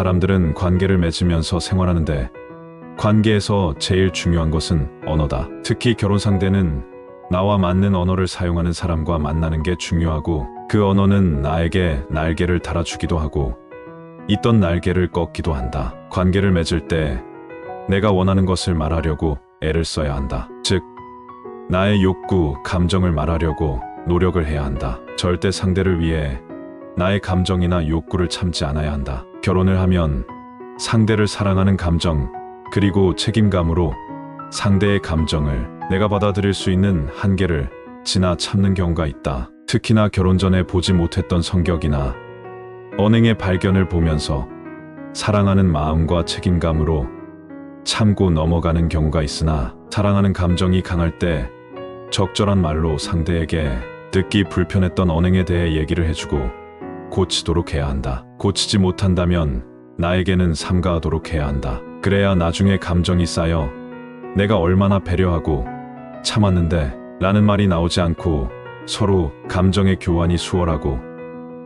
사람들은 관계를 맺으면서 생활하는데 관계에서 제일 중요한 것은 언어다. 특히 결혼 상대는 나와 맞는 언어를 사용하는 사람과 만나는 게 중요하고 그 언어는 나에게 날개를 달아주기도 하고 있던 날개를 꺾기도 한다. 관계를 맺을 때 내가 원하는 것을 말하려고 애를 써야 한다. 즉, 나의 욕구, 감정을 말하려고 노력을 해야 한다. 절대 상대를 위해 나의 감정이나 욕구를 참지 않아야 한다. 결혼을 하면 상대를 사랑하는 감정, 그리고 책임감으로 상대의 감정을 내가 받아들일 수 있는 한계를 지나 참는 경우가 있다. 특히나 결혼 전에 보지 못했던 성격이나 언행의 발견을 보면서 사랑하는 마음과 책임감으로 참고 넘어가는 경우가 있으나 사랑하는 감정이 강할 때 적절한 말로 상대에게 듣기 불편했던 언행에 대해 얘기를 해주고 고치도록 해야 한다. 고치지 못한다면 나에게는 삼가하도록 해야 한다. 그래야 나중에 감정이 쌓여 내가 얼마나 배려하고 참았는데 라는 말이 나오지 않고 서로 감정의 교환이 수월하고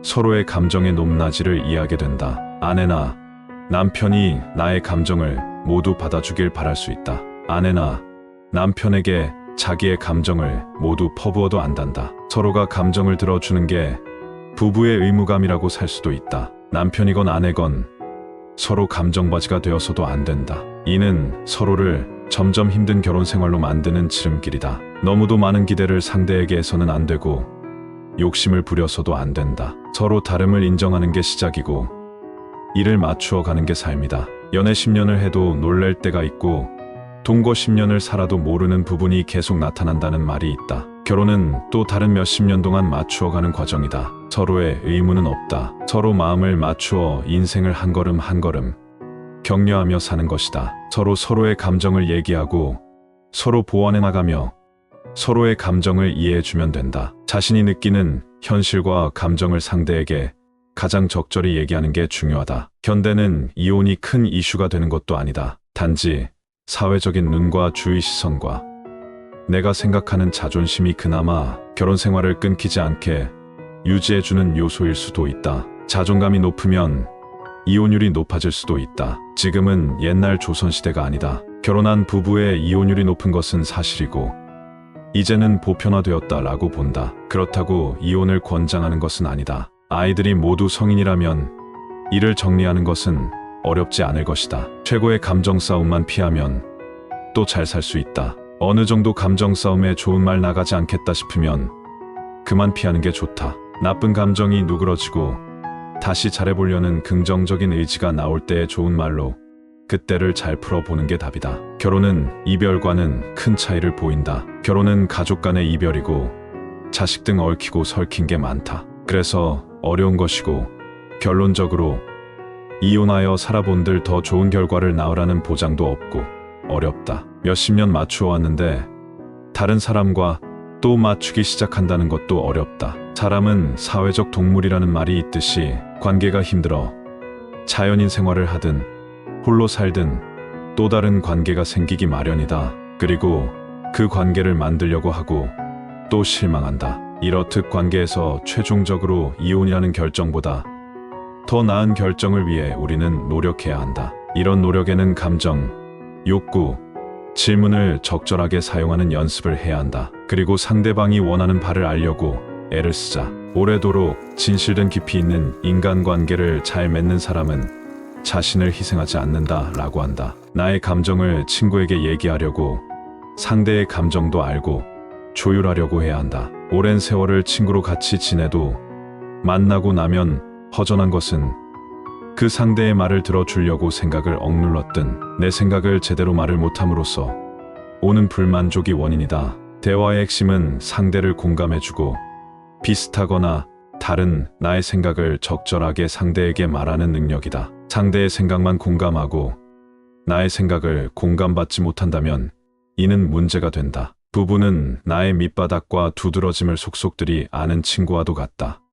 서로의 감정의 높낮이를 이해하게 된다. 아내나 남편이 나의 감정을 모두 받아주길 바랄 수 있다. 아내나 남편에게 자기의 감정을 모두 퍼부어도 안단다. 서로가 감정을 들어주는 게 부부의 의무감이라고 살 수도 있다. 남편이건 아내건 서로 감정바지가 되어서도 안 된다. 이는 서로를 점점 힘든 결혼 생활로 만드는 지름길이다. 너무도 많은 기대를 상대에게 해서는 안 되고 욕심을 부려서도 안 된다. 서로 다름을 인정하는 게 시작이고 이를 맞추어 가는 게 삶이다. 연애 10년을 해도 놀랄 때가 있고 동거 10년을 살아도 모르는 부분이 계속 나타난다는 말이 있다. 결혼은 또 다른 몇십 년 동안 맞추어 가는 과정이다. 서로의 의무는 없다. 서로 마음을 맞추어 인생을 한 걸음 한 걸음 격려하며 사는 것이다. 서로 서로의 감정을 얘기하고 서로 보완해 나가며 서로의 감정을 이해해 주면 된다. 자신이 느끼는 현실과 감정을 상대에게 가장 적절히 얘기하는 게 중요하다. 현대는 이혼이 큰 이슈가 되는 것도 아니다. 단지 사회적인 눈과 주의 시선과 내가 생각하는 자존심이 그나마 결혼 생활을 끊기지 않게 유지해주는 요소일 수도 있다. 자존감이 높으면 이혼율이 높아질 수도 있다. 지금은 옛날 조선시대가 아니다. 결혼한 부부의 이혼율이 높은 것은 사실이고, 이제는 보편화되었다라고 본다. 그렇다고 이혼을 권장하는 것은 아니다. 아이들이 모두 성인이라면 이를 정리하는 것은 어렵지 않을 것이다. 최고의 감정 싸움만 피하면 또 잘 살 수 있다. 어느 정도 감정 싸움에 좋은 말 나가지 않겠다 싶으면 그만 피하는 게 좋다. 나쁜 감정이 누그러지고 다시 잘해보려는 긍정적인 의지가 나올 때의 좋은 말로 그때를 잘 풀어보는 게 답이다. 결혼은 이별과는 큰 차이를 보인다. 결혼은 가족 간의 이별이고 자식 등 얽히고 설킨 게 많다. 그래서 어려운 것이고 결론적으로 이혼하여 살아본들 더 좋은 결과를 낳으라는 보장도 없고 어렵다. 몇십 년 맞추어 왔는데 다른 사람과 또 맞추기 시작한다는 것도 어렵다. 사람은 사회적 동물이라는 말이 있듯이 관계가 힘들어 자연인 생활을 하든 홀로 살든 또 다른 관계가 생기기 마련이다. 그리고 그 관계를 만들려고 하고 또 실망한다. 이렇듯 관계에서 최종적으로 이혼이라는 결정보다 더 나은 결정을 위해 우리는 노력해야 한다. 이런 노력에는 감정, 욕구, 질문을 적절하게 사용하는 연습을 해야 한다. 그리고 상대방이 원하는 바를 알려고 애를 쓰자. 오래도록 진실된 깊이 있는 인간관계를 잘 맺는 사람은 자신을 희생하지 않는다 라고 한다. 나의 감정을 친구에게 얘기하려고 상대의 감정도 알고 조율하려고 해야 한다. 오랜 세월을 친구로 같이 지내도 만나고 나면 허전한 것은 그 상대의 말을 들어주려고 생각을 억눌렀든 내 생각을 제대로 말을 못함으로써 오는 불만족이 원인이다. 대화의 핵심은 상대를 공감해주고 비슷하거나 다른 나의 생각을 적절하게 상대에게 말하는 능력이다. 상대의 생각만 공감하고 나의 생각을 공감받지 못한다면 이는 문제가 된다. 부부는 나의 밑바닥과 두드러짐을 속속들이 아는 친구와도 같다.